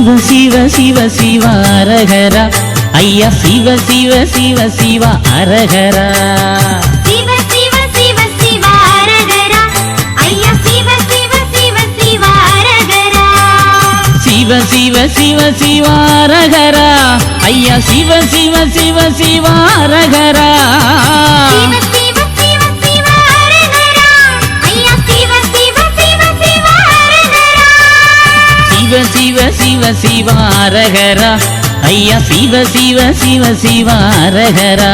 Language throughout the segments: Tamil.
சிவ சிவ சிவ சிவ அரகரா ஐயா சிவ சிவ சிவ சிவ அரகரா சிவ சிவ சிவ சிவ அரகரா ஐயா சிவ சிவ சிவ சிவ சிவ சிவாரகரா ஐயா சிவ சிவ சிவ சிவாரகரா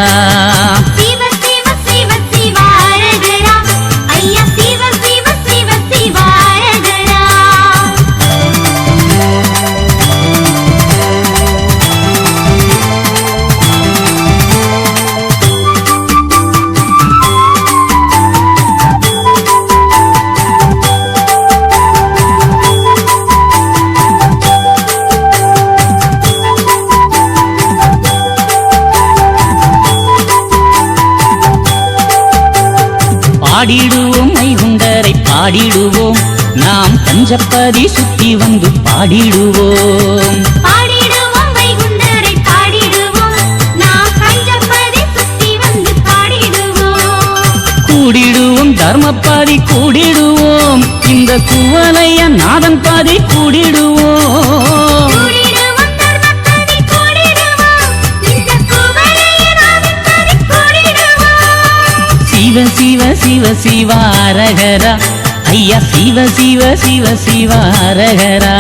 பாடிடுவோம் மைகுண்டரை பாடிடுவோம். நாம் பஞ்சப்பதி சுத்தி வந்து பாடிடுவோம். பாடிடுவோம் வைகுண்டரை பாடிடுவோம். நாம் பஞ்சப்பதி சுத்தி வந்து பாடிடுவோம். கூடிடுவோம் தர்மப்பாதி கூடிடுவோம். இந்த குவலைய நாதன் பாதி கூடிடுவோம். சிவ சிவ சிவ சிவாரகரா. ஐயா சிவ சிவ சிவ சிவாரகரா.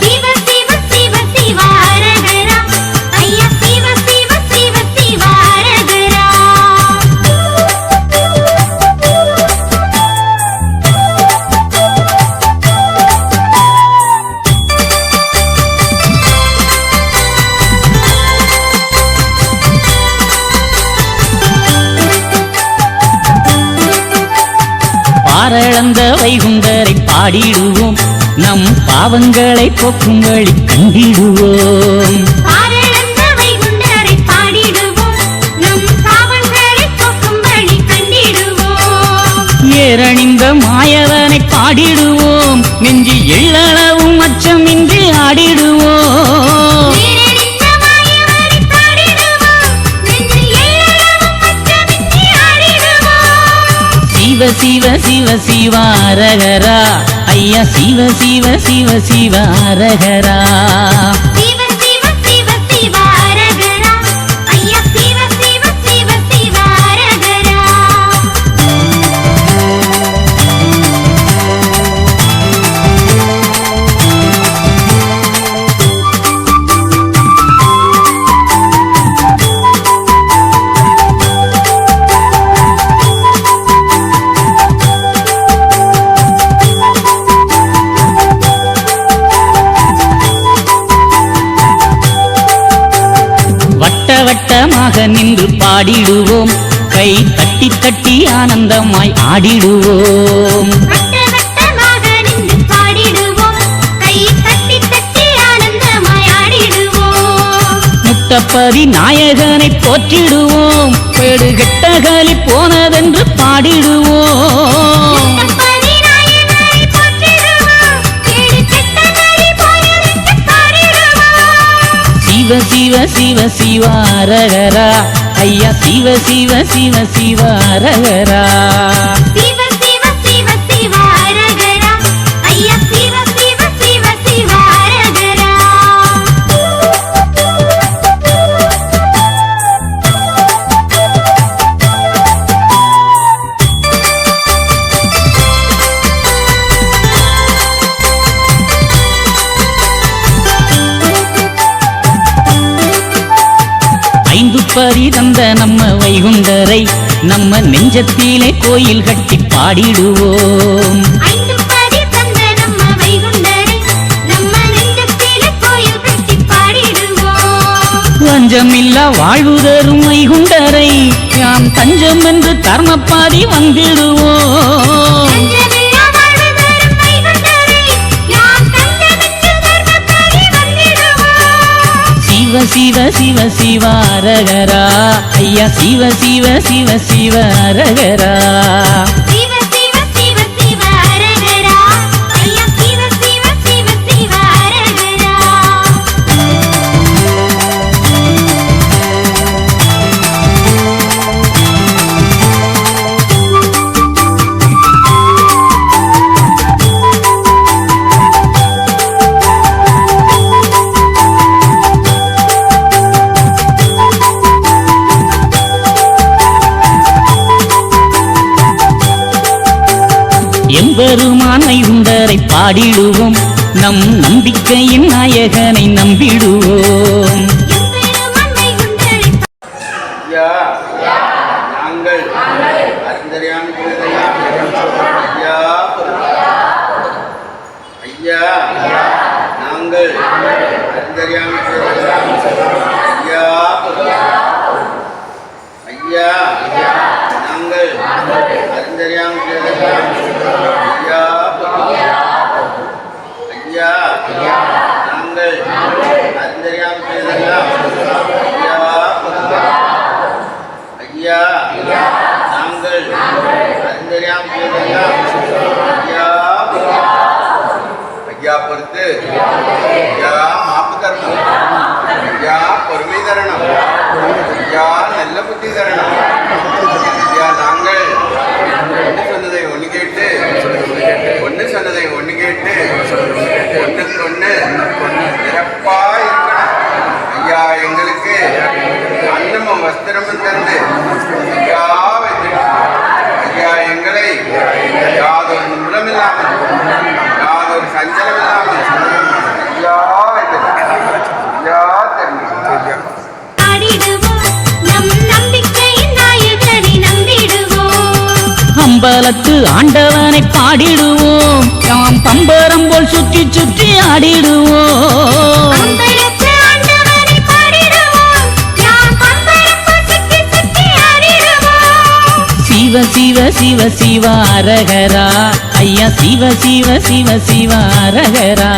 சிவ சிவ சிவ சிவாரகரா. பாரளந்த வைகுண்டரை பாடிடுவோம். நம் பாவங்களை போக்கும் வழி கண்டிடுவோம். ஏரணிந்த மாயவனை பாடிடுவோம். நெஞ்சு எள்ளளவும் அச்சமின்றி ஆடிடுவோம். சிவ சிவ சிவ சிவ அரகரா ஐயா சிவ சிவ சிவ சிவ அரகரா வட்டமாக நின்று பாடிடுவோம். கை தட்டி தட்டி ஆனந்தமாய் ஆடிடுவோம். வட்ட வட்டமாக நின்று பாடிடுவோம். கை தட்டி தட்டி ஆனந்தமாய் ஆடிடுவோம். முத்தப்பதி நாயகனை போற்றிடுவோம். பெடுகெட்டகலி போனதென்று பாடிடுவோம். சிவ சிவ சிவாரகரா ஐயா சிவ சிவ சிவ சிவாரகரா பரி தந்த நம்ம வைகுண்டரை நம்ம நெஞ்சத்திலே கோயில் கட்டி பாடிடுவோம். ஐந்து பதி தந்த நம்ம வைகுண்டரை நம்ம நெஞ்சத்திலே கோயில் கட்டி பாடிடுவோம். வஞ்சமில்லா வாழ்வு தரும் வைகுண்டரை யாம் தஞ்சம் என்று தர்மப்பாதி வந்திடுவோம். சிவ சிவ சிவ அரகரா. ஐயா சிவ சிவ சிவ சிவ அரகரா. பெருமானை உண்டரை பாடிடுவோம். நம் நம்பிக்கையின் நாயகனை நம்பிடுவோம். எம்பெருமான்மை குண்டரை ஐயா நாங்கள் அறிந்தறியாமல் ஐயா ஐயா நாங்கள் அறிந்தறியாமல் செய்ததெல்லாம் ஐயா ஐயா நாங்கள் அறிந்தறியாமல் செய்ததெல்லாம் ஐயா ஐயா நாங்கள் அறிந்தறியாமல் செய்ததெல்லாம் ஐயா ஐயா நாங்கள் அறிந்தறியாமல் செய்ததெல்லாம் ஐயா ஐயா பொறுத்து ஐயா அம்பலத்து ஆண்டவனை பாடிடுவோம். யாம் பம்பரம் போல் சுற்றி சுற்றி ஆடிடுவோம். சுற்றி சுற்றி சிவ சிவ சிவ சிவ அரகரா. ஐயா சிவ சிவ சிவ சிவ அரகரா.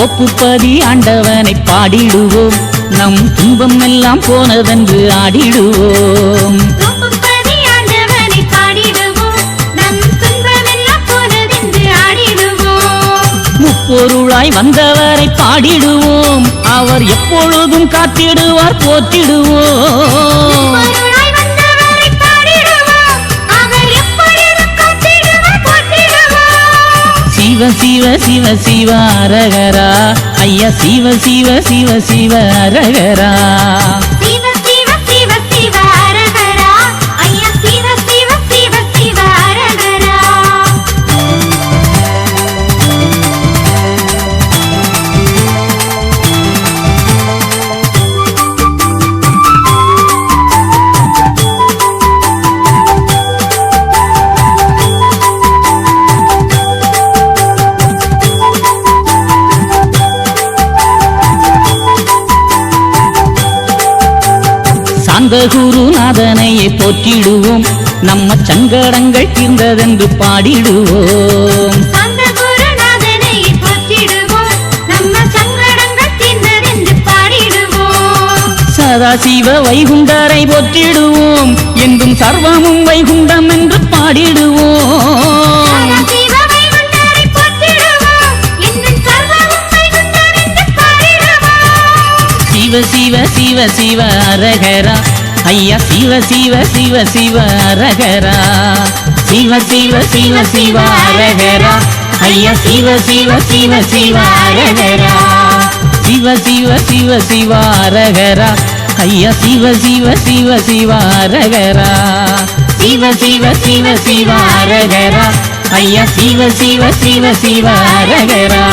தோப்புப்பதி ஆண்டவனை பாடிடுவோம். நம் துன்பம் எல்லாம் போனதென்று ஆடிடுவோம். தோப்புப்பதி ஆண்டவனை பாடிடுவோம். நம் துன்பமெல்லாம் போனதென்று ஆடிடுவோம். முப்பொருளாய் வந்தவரை பாடிடுவோம். அவர் எப்பொழுதும் காத்திடுவார் போற்றிடுவோம் சிவ சிவ சிவ சிவ அரகரா. ஐயா சிவ சிவ சிவ சிவ அரகரா. சாந்த குருநாதனையே போற்றிடுவோம். நம்ம சங்கடங்கள் தீர்ந்ததென்று பாடிடுவோம். அந்த குருநாதனை போற்றிடுவோம். நம்ம சங்கடங்கள் தீர்ந்ததென்று பாடிடுவோம். சதாசிவ வைகுண்டரை போற்றிடுவோம். என்றும் சர்வமும் வைகுண்டம் என்று பாடிடுவோம். சிவ சிவ சிவ சிவ அரகரா ஐயா சிவ சிவ சிவ சிவ அரகரா சிவ சிவ சிவ சிவ அரகரா ஐயா சிவ சிவ சிவ சிவ அரகரா சிவ சிவ சிவ சிவ அரகரா ஐயா சிவ சிவ சிவ சிவ அரகரா சிவ சிவ சிவ சிவ அரகரா ஐயா சிவ சிவ சிவ சிவ அரகரா